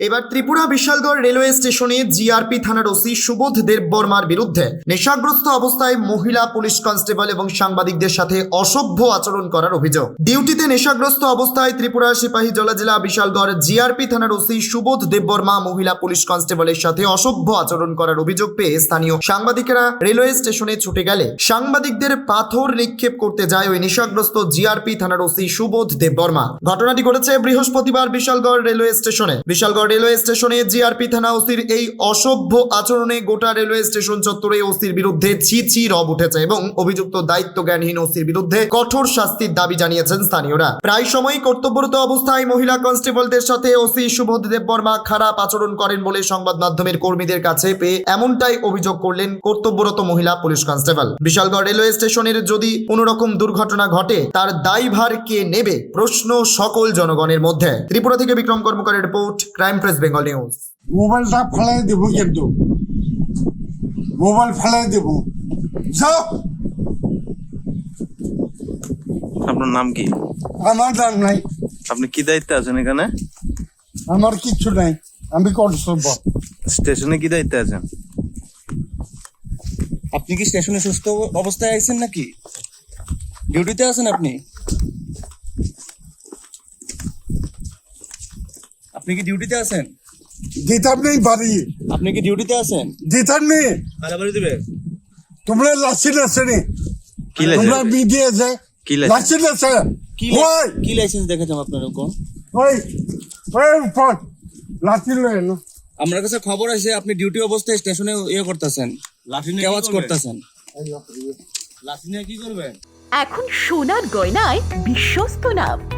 এবার ত্রিপুরা বিশালগড় রেলওয়ে স্টেশনে জিআরপি থানার ওসি সুবোধ দেব বর্মার বিরুদ্ধে নেশাগ্রস্ত অবস্থায় মহিলা পুলিশ কনস্টেবল এবং সাংবাদিকদের সাথে অসভ্য আচরণ করার অভিযোগ। ডিউটিতে নেশাগ্রস্ত অবস্থায় ত্রিপুরা সিপাহী জলা জেলা বিশালগড় জিআরপি থানার ওসি সুবোধ দেববর্মা মহিলা পুলিশ কনস্টেবলের সাথে অসভ্য আচরণ করার অভিযোগ পেয়ে স্থানীয় সাংবাদিকেরা রেলওয়ে স্টেশনে ছুটে গেলে সাংবাদিকদের পাথর নিক্ষেপ করতে যায় ওই নেশাগ্রস্ত জিআরপি থানার ওসি সুবোধ দেববর্মা ঘটনাটি ঘটেছে বৃহস্পতিবার বিশালগড় রেলওয়ে স্টেশনে। বিশালগড় রেলওয়ে স্টেশনে জিআরপি থানা ওসির এই অসভ্য আচরণে গোটা রেলওয়ে স্টেশন চত্বরে ওসির বিরুদ্ধে ছি ছি রব উঠেছে এবং অভিযুক্ত দায়িত্ব জ্ঞানহীন ওসির বিরুদ্ধে কঠোর শাস্তির দাবি জানিয়েছেন স্থানীয়রা। প্রায় সময়ই কর্তব্যরত অবস্থায় মহিলা কনস্টেবলদের সাথে ওসি সুবোধ দেব বর্মা খারাপ আচরণ করেন বলে সংবাদ মাধ্যমের কর্মীদের কাছে পেয়ে এমনটাই অভিযোগ করলেন কর্তব্যরত মহিলা পুলিশ কনস্টেবল। বিশালগড় রেলওয়ে স্টেশনের যদি কোনো রকম দুর্ঘটনা ঘটে, তার দায়ভার কে নেবে? প্রশ্ন সকল জনগণের মধ্যে। ত্রিপুরা থেকে Bikram কর্মকারের report, crime press Bengal news মোবাইলটা ফেলাই দেবো কিন্তু। মোবাইল ফেলাই দেবো। যাও। আপনার নাম কি? আমার দাম নাই। আপনি কি দায়িত্বে আছেন এখানে? আমার কিচ্ছু নাই। আমি কর্তব্য। স্টেশনে কি দায়িত্বে আছেন? আপনি কি স্টেশনে সুস্থ অবস্থায় আছেন নাকি? ডিউটিতে আছেন আপনি? আপনি কি ডিউটিতে আছেন? দিতাম নেই বাড়ি। আপনি কি ডিউটিতে আছেন? দিতাম নেই। কারা বাড়ি দিবে? তোমরা লাসি আছে নি কি তোমরা লাইসেন্স বিডিয়ে আছে। কি লাইসেন্স? লাসি আছে। কি ওই। কি লাইসেন্স দেখাচ্ছেন আপনার কোন? ওই। ওই উপর। লাসি লয় না। আমার কাছে খবর আছে আপনি ডিউটি অবস্থায় স্টেশনে ইয়ে করতেছেন। লাঠি নিয়ে আওয়াজ করতেছেন। লাঠি নিয়ে কি করবেন? এখন সোনার গয়নায় বিশ্বস্ত নাম।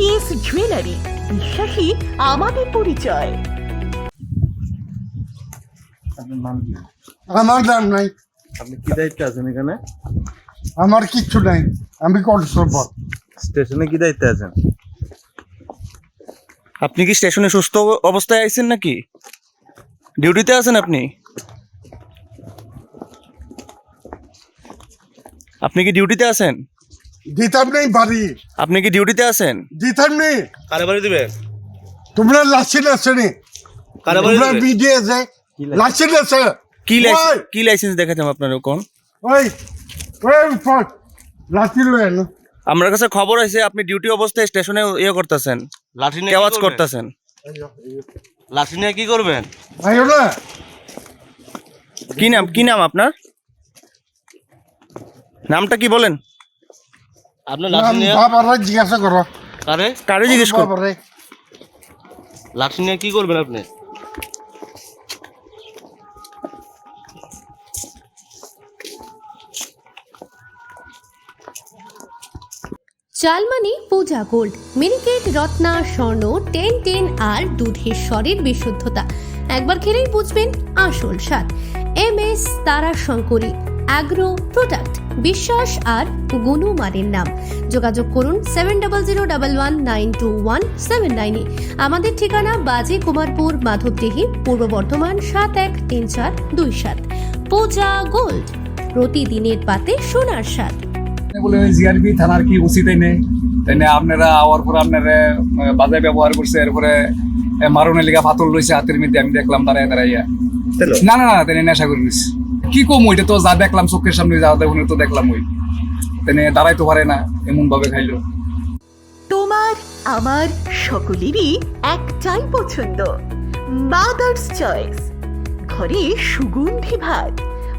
এনপিএস জুয়েলারি বিশ্বাসী আমাদের পরিচয় নাম আমার দাম নাই। আপনি কি দায়িত্বে আছেন এখানে? আমার কিচ্ছু নাই। আমি কর্তব্য স্টেশনে কি দায়িত্বে আছেন? আপনি কি স্টেশনে সুস্থ অবস্থায় আছেন নাকি? ডিউটিতে আছেন আপনি? আপনি কি ডিউটিতে আছেন? দিতাম নেই বাড়ি। আপনি কি ডিউটিতে আছেন? দিতাম নেই। কারা বাড়ি দিবে? তোমরা লাসি আছে নি কারা বাড়ি তোমরা দিবে? বিডিয়ে আছে কি লাইসেন্স কি লাইসেন্স দেখাচ্ছেন আপনার কোন ওই। ওই লাসি লয় না আমার কাছে খবর আছে আপনি ডিউটি অবস্থায় স্টেশনে ইয়ে করতেছেন। লাঠি নিয়ে আওয়াজ করতেছেন। লাঠি নিয়ে কি করবেন? আইও না। কি নাম কি নাম আপনার? নামটা কি বলেন? আপনি লাঠি নিয়ে বাবারা জিজ্ঞাসা করো কারে কারে জিজ্ঞেস কর বাবারে লাঠি নিয়ে কি করবেন আপনি চাল মানে পূজা gold minicket Ratna Swarna ten ten আর দুধের স্বরের বিশুদ্ধতা। একবার খেলেই বুঝবেন আসল স্বাদ। এম এস তারা শঙ্করী অ্যাগ্রো প্রোডাক্ট বিশ্বাস আর গুণমানের নাম। যোগাযোগ করুন seven double zero double one nine two one seven নাইনে আমাদের ঠিকানা বাজে কুমারপুর মাধবদেহি পূর্ব বর্ধমান সাত এক তিন চার দুই সাত। পূজা গোল্ড প্রতিদিনের পাতে সোনার স্বাদ। বলে জিআরবি থানার কি উচিত নেই? তাই না আপনারা আওয়ার পরে আপনারা আহ, ব্যবহার করছে এরপরে মারণের লিগা ফাতল লইছে হাতের মধ্যে আমি দেখলাম দাঁড়ায় দাঁড়াইয়া না না না তাই নেশা করে নিস কি কম ওইটা তো যা দেখলাম, চোখের সামনে যা দেখুন তো দেখলাম ওই। তাই দাঁড়াইতে পারে না এমন ভাবে খাইলো। তোমার, আমার সকলেরই একটাই পছন্দ মাদার্স চয়েস ঘরে সুগন্ধি ভাত,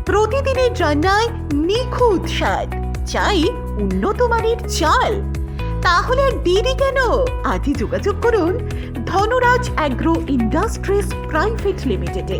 প্রতিদিনের রান্নায় নিখুঁত স্বাদ, চাই উন্নত মানের চাল। তাহলে আর দেরি কেন? আজই যোগাযোগ করুন ধনরাজ অ্যাগ্রো ইন্ডাস্ট্রিজ প্রাইভেট লিমিটেডে।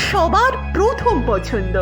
সবার প্রথম পছন্দ।